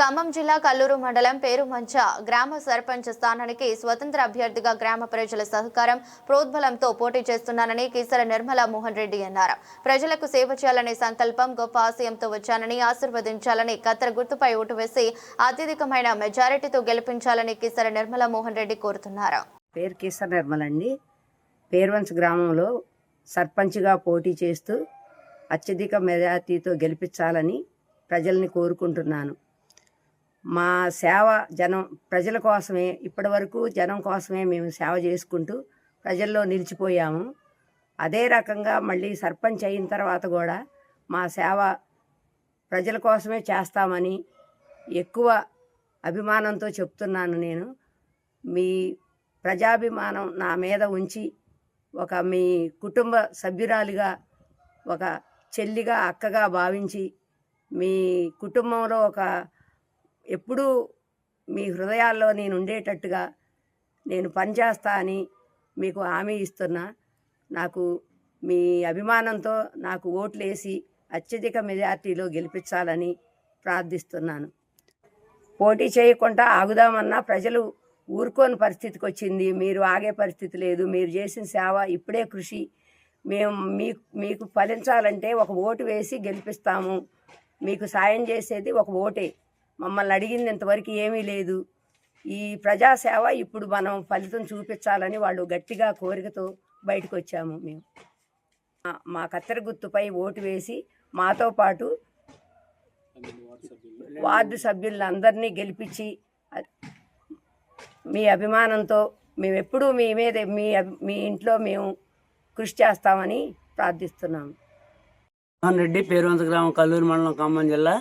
ఖమ్మం జిల్లా కల్లూరు మండలం పేరుమంచ గ్రామ సర్పంచ్ స్థానానికి స్వతంత్ర అభ్యర్థిగా గ్రామ ప్రజల సహకారం ప్రోద్బలంతో పోటీ చేస్తున్నానని కీసర నిర్మల మోహన్ రెడ్డి అన్నారు. ప్రజలకు సేవ చేయాలనే సంకల్పం గొప్ప ఆశయంతో వచ్చానని ఆశీర్వదించాలని కత్తెర గుర్తుపై ఓటు వేసి అత్యధికమైన మెజారిటీతో గెలిపించాలని కీసర నిర్మలా మోహన్ రెడ్డి కోరుతున్నారు. పేరు కీసర నిర్మల అండి. పేర్వంచ్ గ్రామంలో సర్పంచ్గా పోటీ చేస్తూ అత్యధిక మెజార్టీతో గెలిపించాలని ప్రజల్ని కోరుకుంటున్నాను. మా సేవ జనం ప్రజల కోసమే ఇప్పటి వరకు జనం కోసమే మేము సేవ చేసుకుంటూ ప్రజల్లో నిలిచిపోయాము. అదే రకంగా మళ్ళీ సర్పంచ్ అయిన తర్వాత కూడా మా సేవ ప్రజల కోసమే చేస్తామని ఎక్కువ అభిమానంతో చెప్తున్నాను నేను. మీ ప్రజాభిమానం నా మీద ఉంచి ఒక మీ కుటుంబ సభ్యురాలిగా ఒక చెల్లిగా అక్కగా భావించి మీ కుటుంబంలో ఒక ఎప్పుడూ మీ హృదయాల్లో నేను ఉండేటట్టుగా నేను పనిచేస్తా అని మీకు హామీ ఇస్తున్నా. నాకు మీ అభిమానంతో నాకు ఓట్లేసి అత్యధిక మెజార్టీలో గెలిపించాలని ప్రార్థిస్తున్నాను. పోటీ చేయకుండా ఆగుదామన్నా ప్రజలు ఊరుకోని పరిస్థితికి వచ్చింది. మీరు ఆగే పరిస్థితి లేదు. మీరు చేసిన సేవ ఇప్పుడే కృషి. మేము మీకు మీకు ఫలించాలంటే ఒక ఓటు వేసి గెలిపిస్తాము. మీకు సాయం చేసేది ఒక ఓటే. మమ్మల్ని అడిగింది ఇంతవరకు ఏమీ లేదు. ఈ ప్రజాసేవ ఇప్పుడు మనం ఫలితం చూపించాలని వాళ్ళు గట్టిగా కోరికతో బయటకు వచ్చాము మేము మా- కత్తెర గుర్తుపై ఓటు వేసి మాతో పాటు వార్డు సభ్యులందరినీ గెలిపించి మీ అభిమానంతో మేము ఎప్పుడూ మీ మీద మీ మీ ఇంట్లో మేము కృషి చేస్తామని ప్రార్థిస్తున్నాము. రెడ్డి పేరువంత గ్రామం కల్లూరు మండలం ఖమ్మం జిల్లా.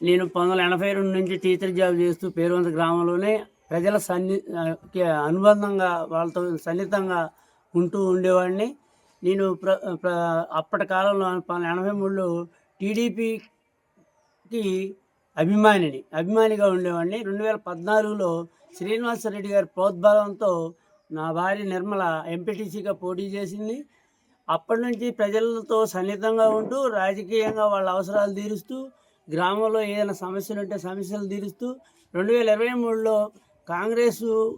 నేను పంతొమ్మిది ఎనభై రెండు నుంచి టీచర్ జాబ్ చేస్తూ పేరువంత గ్రామంలోనే ప్రజల సన్ని అనుబంధంగా వాళ్ళతో సన్నిహితంగా ఉంటూ ఉండేవాడిని. నేను ప్ర ప్ర అప్పటి కాలంలో పంతొమ్మిది ఎనభై మూడులో టీడీపీకి అభిమానిని అభిమానిగా ఉండేవాడిని. రెండు వేల పద్నాలుగులో శ్రీనివాసరెడ్డి గారి ప్రోద్బలంతో నా భార్య నిర్మల ఎంపీటీసీగా పోటీ చేసింది. అప్పటి నుంచి ప్రజలతో సన్నిహితంగా ఉంటూ రాజకీయంగా వాళ్ళ అవసరాలు తీరుస్తూ గ్రామంలో ఏదైనా సమస్యలు ఉంటే సమస్యలు తీరుస్తూ రెండు వేల ఇరవై మూడులో కాంగ్రెస్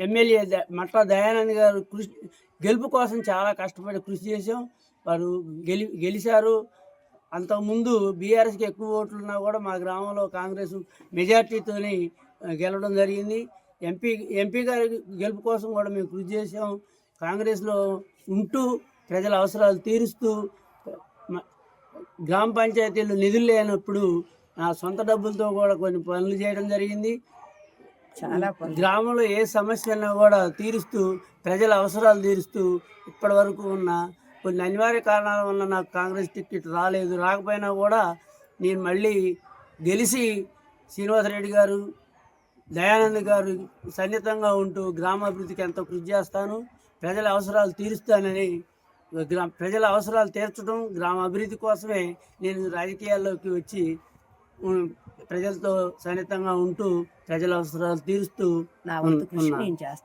ఎమ్మెల్యే మట్ల మట్ట దయానంద్ గారు కృషి గెలుపు కోసం చాలా కష్టపడి కృషి చేశాం. వారు గెలి గెలిచారు. అంతకుముందు బీఆర్ఎస్కి ఎక్కువ ఓట్లు ఉన్నా కూడా మా గ్రామంలో కాంగ్రెస్ మెజార్టీతోని గెలవడం జరిగింది. ఎంపీ ఎంపీ గారి గెలుపు కోసం కూడా మేము కృషి చేసాం కాంగ్రెస్లో ఉంటూ ప్రజల అవసరాలు తీరుస్తూ మ- గ్రామ పంచాయతీలు నిధులు లేనప్పుడు నా సొంత డబ్బులతో కూడా కొన్ని పనులు చేయడం జరిగింది. చాలా. గ్రామంలో ఏ సమస్య ఉన్నా కూడా తీరుస్తూ ప్రజల అవసరాలు తీరుస్తూ ఇప్పటి వరకు ఉన్న కొన్ని అనివార్య కారణాల వల్ల నాకు కాంగ్రెస్ టికెట్ రాలేదు. రాకపోయినా కూడా నేను మళ్ళీ గెలిచి శ్రీనివాసరెడ్డి గారు దయానంద్ గారు సన్నిహితంగా ఉంటూ గ్రామాభివృద్ధికి ఎంతో కృషి చేస్తాను. ప్రజల అవసరాలు తీరుస్తానని గ్రా ప్రజల అవసరాలు తీర్చడం గ్రామ అభివృద్ధి కోసమే నేను రాజకీయాల్లోకి వచ్చి ప్రజలతో సన్నిహితంగా ఉంటూ ప్రజల అవసరాలు తీరుస్తూ నా వంతు కృషి. నేను చేస్తాను